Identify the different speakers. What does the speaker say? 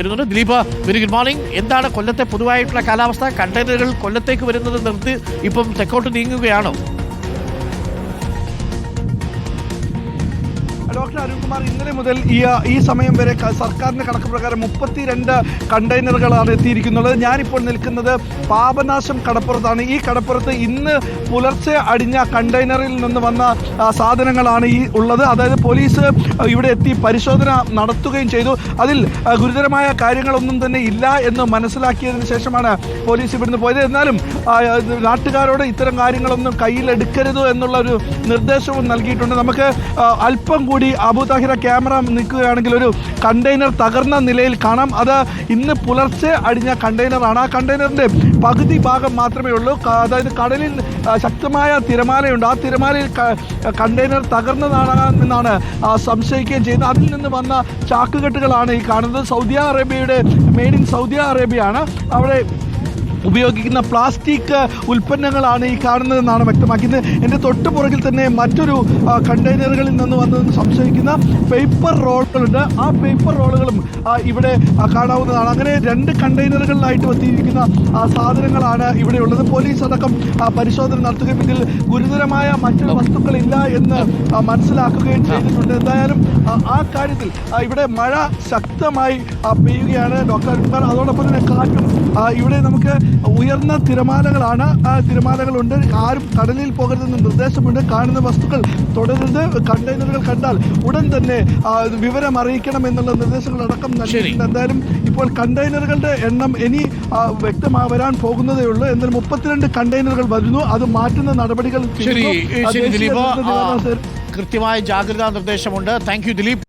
Speaker 1: വരുന്നുണ്ട്. Dileep very good morning എന്താണ് കൊല്ലത്തെ പൊതുവായിട്ടുള്ള കാലാവസ്ഥ? കണ്ടെയ്നറുകൾ കൊല്ലത്തേക്ക് വരുന്നത് നിർത്തി ഇപ്പം തെക്കോട്ട് നീങ്ങുകയാണോ?
Speaker 2: ഡോക്ടർ അരുൺകുമാർ ഇന്നലെ മുതൽ ഈ ഈ സമയം വരെ സർക്കാരിന്റെ കണക്ക് പ്രകാരം മുപ്പത്തിരണ്ട് കണ്ടെയ്നറുകളാണ് എത്തിയിരിക്കുന്നത്. ഞാനിപ്പോൾ നിൽക്കുന്നത് പാപനാശം കടപ്പുറത്താണ്. ഈ കടപ്പുറത്ത് ഇന്ന് പുലർച്ചെ അടിഞ്ഞ കണ്ടെയ്നറിൽ നിന്ന് വന്ന സാധനങ്ങളാണ് ഈ ഉള്ളത്. അതായത് പോലീസ് ഇവിടെ എത്തി പരിശോധന നടത്തുകയും ചെയ്തു. അതിൽ ഗുരുതരമായ കാര്യങ്ങളൊന്നും തന്നെ ഇല്ല എന്ന് മനസ്സിലാക്കിയതിന് ശേഷമാണ് പോലീസ് ഇവിടുന്ന് പോയത്. എന്നാലും നാട്ടുകാരോട് ഇത്തരം കാര്യങ്ങളൊന്നും കയ്യിലെടുക്കരുത് എന്നുള്ള ഒരു നിർദ്ദേശവും നൽകിയിട്ടുണ്ട്. നമുക്ക് അല്പം കൂടി അബു താഹിറ ക്യാമറ നിൽക്കുകയാണെങ്കിൽ ഒരു കണ്ടെയ്നർ തകർന്ന നിലയിൽ കാണാം. അത് ഇന്ന് പുലർച്ചെ അടിഞ്ഞ കണ്ടെയ്നറാണ്. ആ കണ്ടെയ്നറിന്റെ പകുതി ഭാഗം മാത്രമേ ഉള്ളൂ. അതായത് കടലിൽ ശക്തമായ തിരമാലയുണ്ട്. ആ തിരമാലയിൽ കണ്ടെയ്നർ തകർന്നതാണെന്നാണ് എന്നാണ് സംശയിക്കുകയും ചെയ്യുന്നത്. അതിൽ നിന്ന് വന്ന ചാക്കുകെട്ടുകളാണ് ഈ കാണുന്നത്. സൗദി അറേബ്യയുടെ മെയ്ഡ് ഇൻ സൗദി അറേബ്യയാണ്. അവിടെ ഉപയോഗിക്കുന്ന പ്ലാസ്റ്റിക് ഉൽപ്പന്നങ്ങളാണ് ഈ കാണുന്നതെന്നാണ് വ്യക്തമാക്കിയത്. എന്റെ തൊട്ട് പുറകിൽ തന്നെ മറ്റൊരു കണ്ടെയ്നറുകളിൽ നിന്ന് വന്നതെന്ന് സംശയിക്കുന്ന പേപ്പർ റോളുകളുണ്ട്. ആ പേപ്പർ റോളുകളും ഇവിടെ കാണാവുന്നതാണ്. അങ്ങനെ രണ്ട് കണ്ടെയ്നറുകളിലായിട്ട് എത്തിയിരിക്കുന്ന സാധനങ്ങളാണ് ഇവിടെ ഉള്ളത്. പോലീസ് അടക്കം പരിശോധന നടത്തുകയും ഇതിൽ ഗുരുതരമായ മറ്റു വസ്തുക്കളില്ല എന്ന് മനസ്സിലാക്കുകയും ചെയ്തിട്ടുണ്ട്. എന്തായാലും ആ, കാര്യത്തിൽ ഇവിടെ മഴ ശക്തമായി പെയ്യുകയാണ്. ഡോക്ടർ അതോടൊപ്പം തന്നെ കാറ്റും ഇവിടെ നമുക്ക് ഉയർന്ന തിരമാലകളാണ്. ആ തിരമാലകളുണ്ട്. ആരും കടലിൽ പോകരുതെന്ന് നിർദ്ദേശമുണ്ട്. കാണുന്ന വസ്തുക്കൾ തുടരുത് കണ്ടെയ്നറുകൾ കണ്ടാൽ ഉടൻ തന്നെ വിവരം അറിയിക്കണം എന്നുള്ള നിർദ്ദേശങ്ങൾ അടക്കം നൽകിയിട്ടുണ്ട്. എന്തായാലും ഇപ്പോൾ കണ്ടെയ്നറുകളുടെ എണ്ണം ഇനി വ്യക്തമാ വരാൻ പോകുന്നതേ ഉള്ളൂ. എന്നാൽ മുപ്പത്തിരണ്ട് കണ്ടെയ്നറുകൾ വരുന്നു. അത് മാറ്റുന്ന നടപടികൾ
Speaker 1: കൃത്യമായ ജാഗ്രതാ നിർദ്ദേശമുണ്ട്. Thank you Dileep.